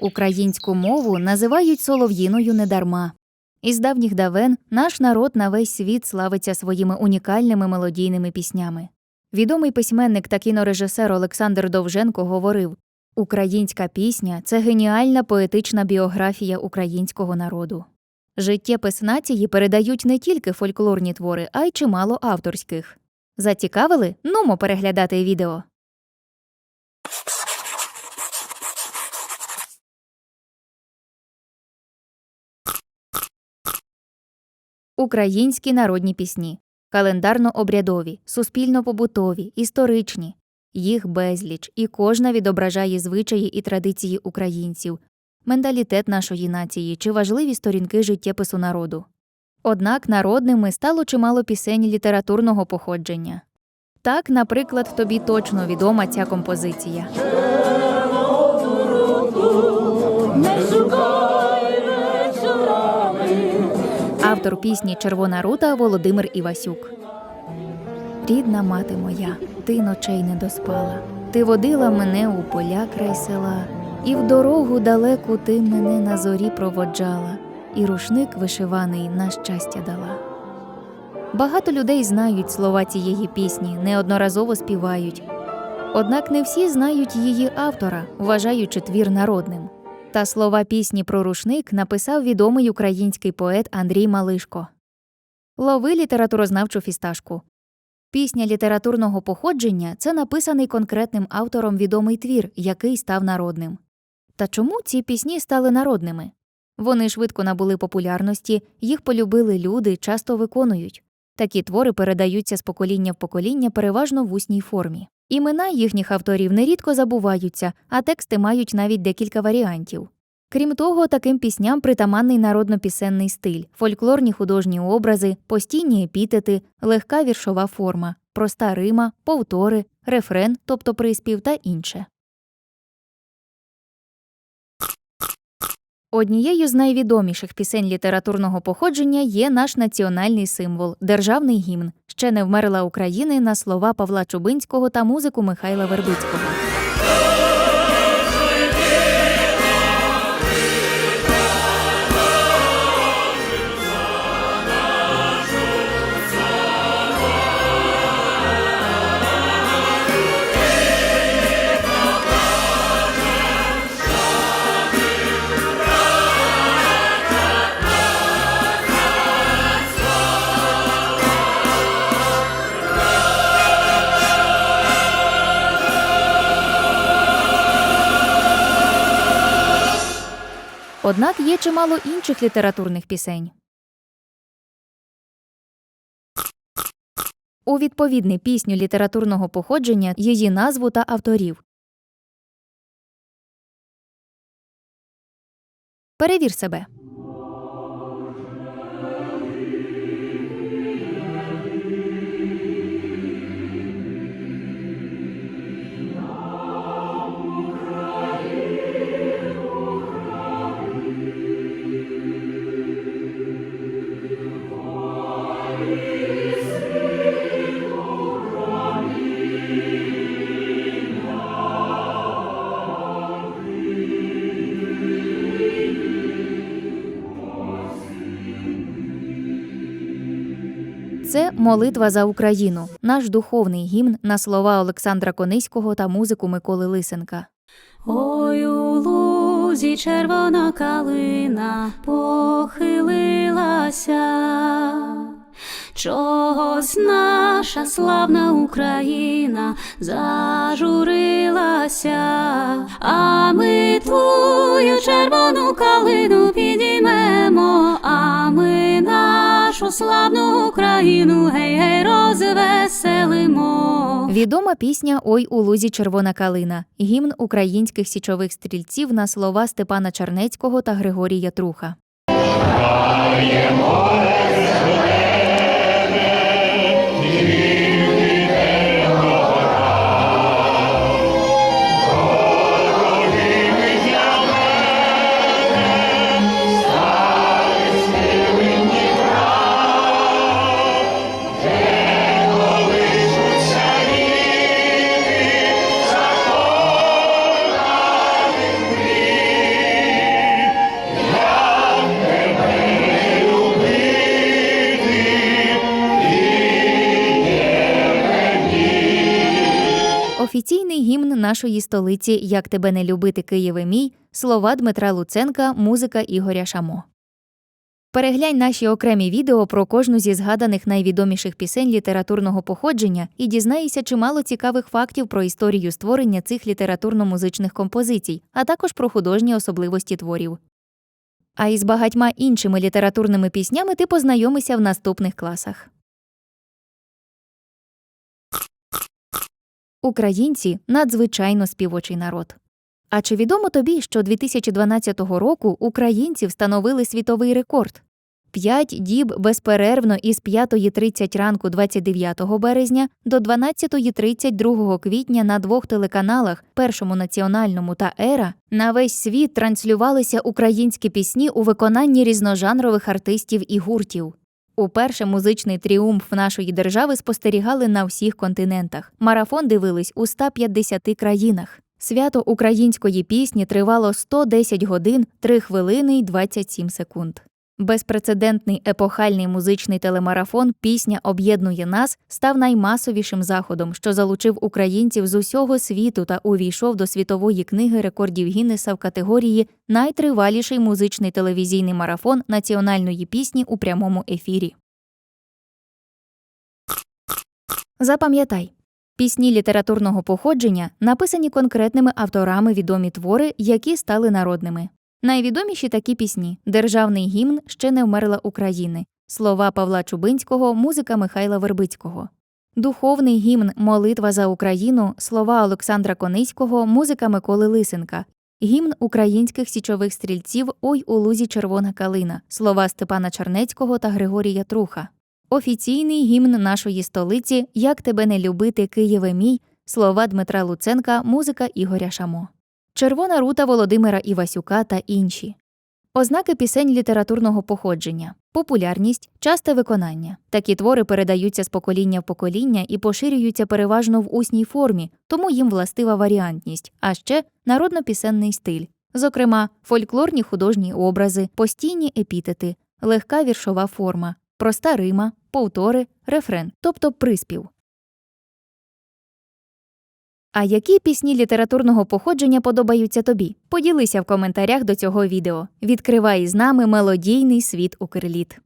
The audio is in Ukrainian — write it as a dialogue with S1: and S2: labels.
S1: Українську мову називають солов'їною недарма. Із давніх давен наш народ на весь світ славиться своїми унікальними мелодійними піснями. Відомий письменник та кінорежисер Олександр Довженко говорив: Українська пісня це геніальна поетична біографія українського народу. Життєпис нації передають не тільки фольклорні твори, а й чимало авторських. Зацікавили? Нумо переглядати відео. Українські народні пісні календарно-обрядові, суспільно-побутові, історичні. Їх безліч, і кожна відображає звичаї і традиції українців, менталітет нашої нації чи важливі сторінки життєпису народу. Однак народними стало чимало пісень літературного походження. Так, наприклад, тобі точно відома ця композиція. Автор пісні Червона рута Володимир Івасюк. Рідна мати моя, ти ночей не доспала. Ти водила мене у поля край села, і в дорогу далеку ти мене на зорі проводжала, і рушник вишиваний на щастя дала. Багато людей знають слова цієї пісні, неодноразово співають. Однак не всі знають її автора, вважаючи твір народним. Та слова пісні про рушник написав відомий український поет Андрій Малишко. Лови літературознавчу фісташку. Пісня літературного походження це написаний конкретним автором відомий твір, який став народним. Та чому ці пісні стали народними? Вони швидко набули популярності, їх полюбили люди, часто виконують. Такі твори передаються з покоління в покоління переважно в усній формі. Імена їхніх авторів нерідко забуваються, а тексти мають навіть декілька варіантів. Крім того, таким пісням притаманний народно-пісенний стиль, фольклорні художні образи, постійні епітети, легка віршова форма, проста рима, повтори, рефрен, тобто приспів та інше. Однією з найвідоміших пісень літературного походження є наш національний символ державний гімн Ще не вмерла України на слова Павла Чубинського та музику Михайла Вербицького. Однак є чимало інших літературних пісень. У відповідний пісню літературного походження її назву та авторів. Перевір себе. Це молитва за Україну, наш духовний гімн на слова Олександра Кониського та музику Миколи Лисенка.
S2: Ой у лузі червона калина похилилася, чогось наша славна Україна зажурилася, а ми твою червону калину підіймемо, а ми нашу славну Україну гей гей розвеселимо.
S1: Відома пісня Ой у лузі червона калина, гімн українських січових стрільців на слова Степана Чернецького та Григорія Труха. Нашої столиці Як тебе не любити, Києве мій, слова Дмитра Луценка, музика Ігоря Шамо. Переглянь наші окремі відео про кожну зі згаданих найвідоміших пісень літературного походження і дізнайся чимало цікавих фактів про історію створення цих літературно-музичних композицій, а також про художні особливості творів. А із багатьма іншими літературними піснями ти познайомишся в наступних класах. Українці надзвичайно співочий народ. А чи відомо тобі, що 2012 року українці встановили світовий рекорд? П'ять діб безперервно із 5.30 ранку 29 березня до 12.30 2 квітня на двох телеканалах Першому національному та Ера на весь світ транслювалися українські пісні у виконанні різножанрових артистів і гуртів. Уперше музичний тріумф нашої держави спостерігали на всіх континентах. Марафон дивились у 150 країнах. Свято української пісні тривало 110 годин, 3 хвилини й 27 секунд. Безпрецедентний епохальний музичний телемарафон Пісня об'єднує нас став наймасовішим заходом, що залучив українців з усього світу та увійшов до світової книги рекордів Гіннеса в категорії Найтриваліший музичний телевізійний марафон національної пісні у прямому ефірі. Запам'ятай. Пісні літературного походження написані конкретними авторами відомі твори, які стали народними. Найвідоміші такі пісні Державний гімн ще не вмерла України, слова Павла Чубинського, музика Михайла Вербицького. Духовний гімн Молитва за Україну, слова Олександра Кониського, музика Миколи Лисенка. Гімн українських січових стрільців Ой у лузі червона калина, слова Степана Чернецького та Григорія Труха. Офіційний гімн нашої столиці Як тебе не любити, Києве мій, слова Дмитра Луценка, музика Ігоря Шамо. Червона рута Володимира Івасюка та інші. Ознаки пісень літературного походження, популярність, часте виконання. Такі твори передаються з покоління в покоління і поширюються переважно в усній формі, тому їм властива варіантність, а ще народно-пісенний стиль, зокрема, фольклорні художні образи, постійні епітети, легка віршова форма, проста рима, повтори, рефрен, тобто приспів. А які пісні літературного походження подобаються тобі? Поділися в коментарях до цього відео. Відкривай з нами мелодійний світ Укрліт.